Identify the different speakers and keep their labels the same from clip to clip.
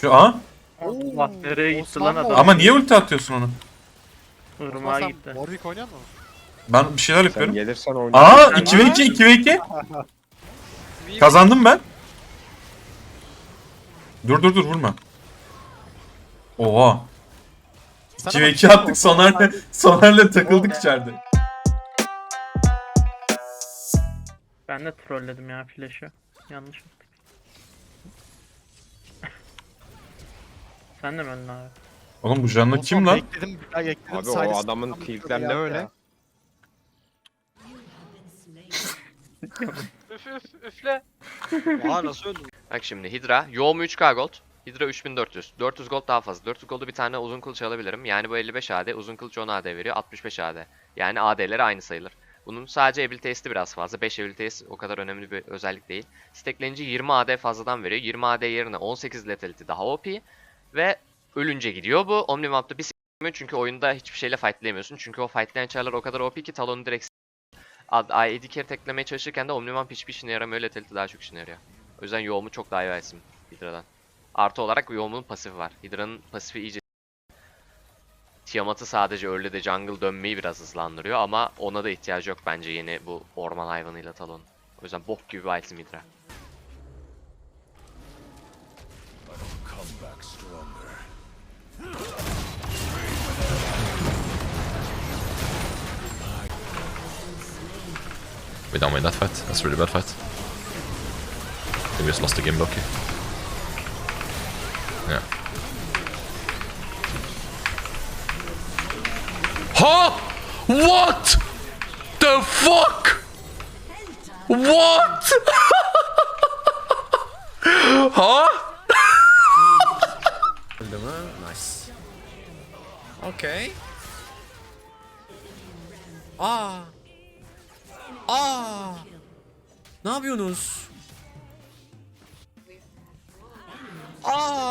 Speaker 1: Şu a.
Speaker 2: Allah nereye gitti lan
Speaker 3: Osman
Speaker 2: adam?
Speaker 3: var.
Speaker 1: Ama niye ulti atıyorsun onu?
Speaker 2: Irmağa
Speaker 3: Sen
Speaker 2: gitti.
Speaker 3: Warwick oynayan mı?
Speaker 1: Ben bir şeyler
Speaker 4: Sen
Speaker 1: yapıyorum.
Speaker 4: gelirsen oyna.
Speaker 1: Aa 2 ve 2 2 ve 2. Kazandım ben. Dur dur dur vurma. Oha.
Speaker 3: Sen
Speaker 1: 2
Speaker 3: ama
Speaker 1: ve 2
Speaker 3: şey
Speaker 1: attık. Soner'le, Soner'le takıldık içeride.
Speaker 2: Ben de trolledim ya flash'ı. Yanlış Sen de mi öldün abi?
Speaker 1: Oğlum bu
Speaker 3: Osman
Speaker 1: kim lan?
Speaker 3: Bekledim, bir daha bekledim.
Speaker 4: Abi o
Speaker 3: Silas
Speaker 4: adamın
Speaker 3: tam
Speaker 4: kilitler ne öyle?
Speaker 5: Üf üf üfle.
Speaker 6: Aa nasıl öldün?
Speaker 5: Bak şimdi Hydra. Yoğum 3k gold. Hydra 3400. 400 gold daha fazla. 400 gold'u bir tane uzun kılıç alabilirim. Yani bu 55 AD. Uzun kılıç 10 AD veriyor. 65 AD. Yani AD'leri aynı sayılır. Bunun sadece ability'si biraz fazla. 5 ability'si o kadar önemli bir özellik değil. Stacklenince 20 AD fazladan veriyor. 20 AD yerine 18 lethality daha OP. Ve ölünce gidiyor bu. Omnivamp'ta bir s**miyor çünkü oyunda hiçbir şeyle fightlayamıyorsun. Çünkü o fightlayan çarlar o kadar OP ki Talon'u direkt s- ID carry teklemeye çalışırken de Omnivamp hiçbir işine yaramıyor. Lethality daha çok işine yarıyor. O yüzden yoğumu çok daha iyi isim Hydra'dan. Artı olarak yoğumun pasifi var. Hydra'nın pasifi iyice Tiamat'ı sadece öyle de jungle dönmeyi biraz hızlandırıyor ama ona da ihtiyacı yok bence yeni bu orman hayvanıyla Talon. O yüzden bok gibi bir item Hydra.
Speaker 7: We don't win that fight. That's a really bad fight. I think we just lost the game lucky. Yeah. Huh? What? The fuck? What? huh?
Speaker 6: Nice. Okay. Aa. Aa. Ne yapıyorsunuz? Aa.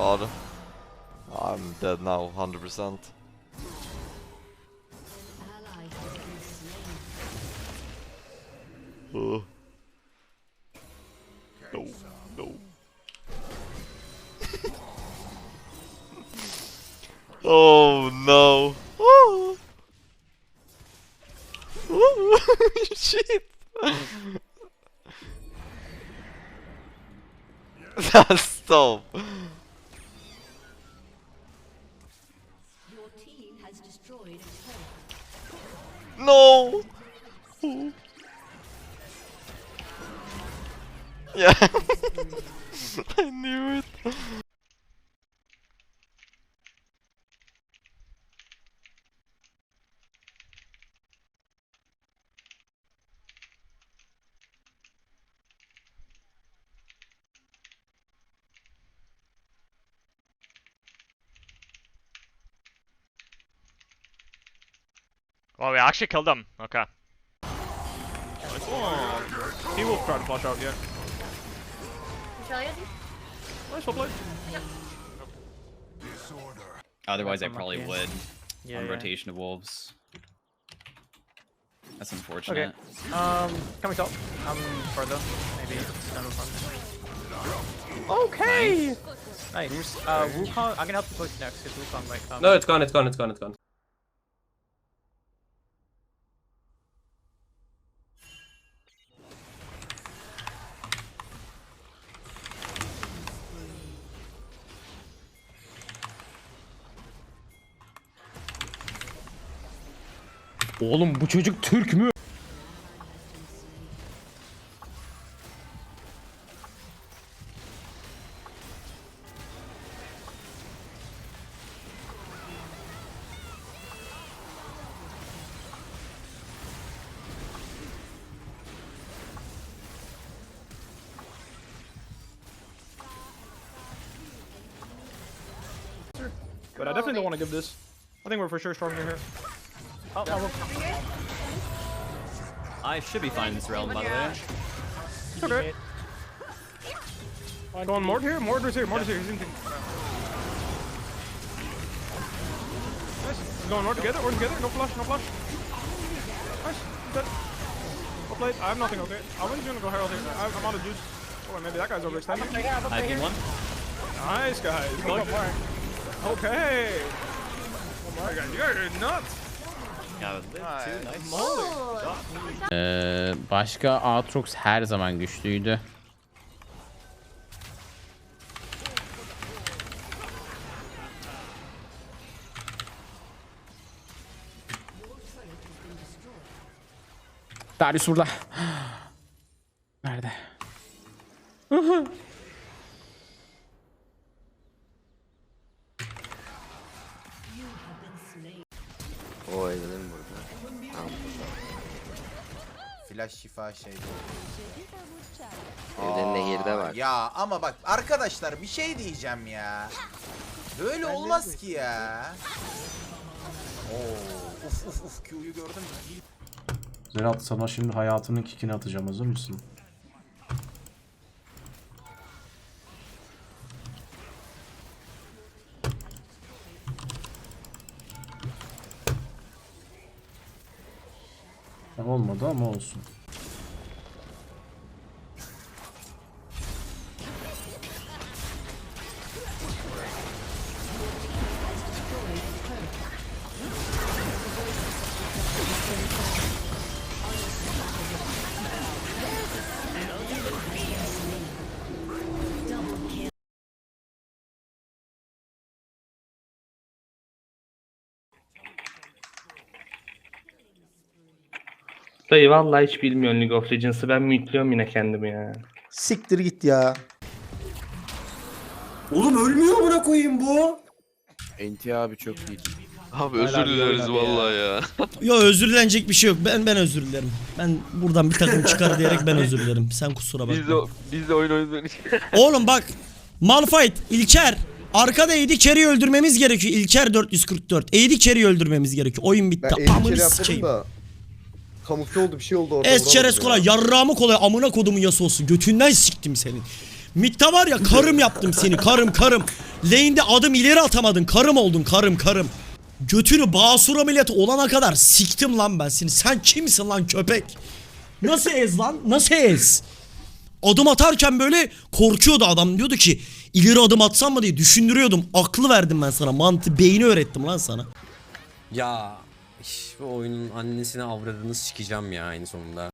Speaker 8: God. I'm dead now, 100%. Ugh. No, no. oh no. Oh. Oh, shit. Stop.
Speaker 9: Your
Speaker 8: No! Yeah. I knew it.
Speaker 10: Well, we actually killed them. Okay. He will try to flush out here. Nice well played.
Speaker 6: Otherwise, I probably
Speaker 2: unlucky.
Speaker 6: would
Speaker 2: Yeah,
Speaker 6: on
Speaker 2: yeah.
Speaker 6: rotation of wolves. That's unfortunate.
Speaker 2: Okay.
Speaker 6: unfortunate.
Speaker 2: Um, can we talk? Um, further. Maybe it's kind of fun. Okay! Nice. Uh, Wukong, I'm gonna help you push next, because Wukong might come.
Speaker 11: No, it's gone, it's gone, it's gone, it's gone. Oğlum bu çocuk Türk mü?
Speaker 10: But I definitely don't want to give this. I think we're for sure stronger here.
Speaker 2: Oh, oh, Wukong.
Speaker 6: I should be fine in this realm, by the way.
Speaker 10: Okay. Going Mord here? Mord is here. Mord is here. He's in. Nice. We're going Mord together. Mord together. No flash. No flash. Nice. Dead. Well played. I have nothing. Okay. I was gonna go Herald here. I- I'm out of juice. Oh, maybe that guy's overextended.
Speaker 6: I ping one.
Speaker 10: Nice guys. Okay. Oh my god, you're nuts.
Speaker 6: Yeah, but live too. Nice.
Speaker 11: Ee, başka Aatrox her zaman güçlüydü. Darius burada. Nerede?
Speaker 3: Flash şifa şey.
Speaker 8: Evde nehirde var.
Speaker 3: Ya ama bak arkadaşlar bir şey diyeceğim ya. Böyle olmaz ki ya. Oo, uf uf uf Q'yu gördün mü?
Speaker 1: Zerat sana şimdi hayatının kikini atacağım hazır mısın? Olmadı ama olsun.
Speaker 11: Dayı vallahi hiç bilmiyorum League of Legends'ı. Ben mütlüyorum yine kendimi ya.
Speaker 3: Siktir git ya.
Speaker 1: Oğlum ölmüyor amına koyayım bu.
Speaker 8: NT abi çok iyi.
Speaker 5: Abi
Speaker 1: özür dileriz vallahi
Speaker 5: ya.
Speaker 4: Yo özür dilenecek bir şey yok. Ben ben özür dilerim. Ben buradan bir takım çıkar diyerek ben özür dilerim. Sen kusura bakma.
Speaker 5: biz de oyun oynuyoruz.
Speaker 4: Oğlum bak. Malphite, İlker. Arkada Eddie Carey'i öldürmemiz gerekiyor. İlker 444. Eddie Carey'i öldürmemiz gerekiyor. Oyun bitti. Amını sikeyim.
Speaker 8: Kamufle oldu bir şey oldu orada.
Speaker 4: Es çerez kolay. Yarrağımı kolay. Amına kodumun yası olsun. Götünden siktim senin. Mid'de var ya karım yaptım seni. Karım karım. Lane'de adım ileri atamadın. Karım oldun karım karım. Götünü basura milleti olana kadar siktim lan ben seni. Sen kimsin lan köpek? Nasıl ez lan? Nasıl ez? Adım atarken böyle korkuyordu adam. Diyordu ki ileri adım atsam mı diye düşündürüyordum. Aklı verdim ben sana. Mantı beyni öğrettim lan sana.
Speaker 6: Ya bu oyunun annesine avradını sikeceğim ya en sonunda.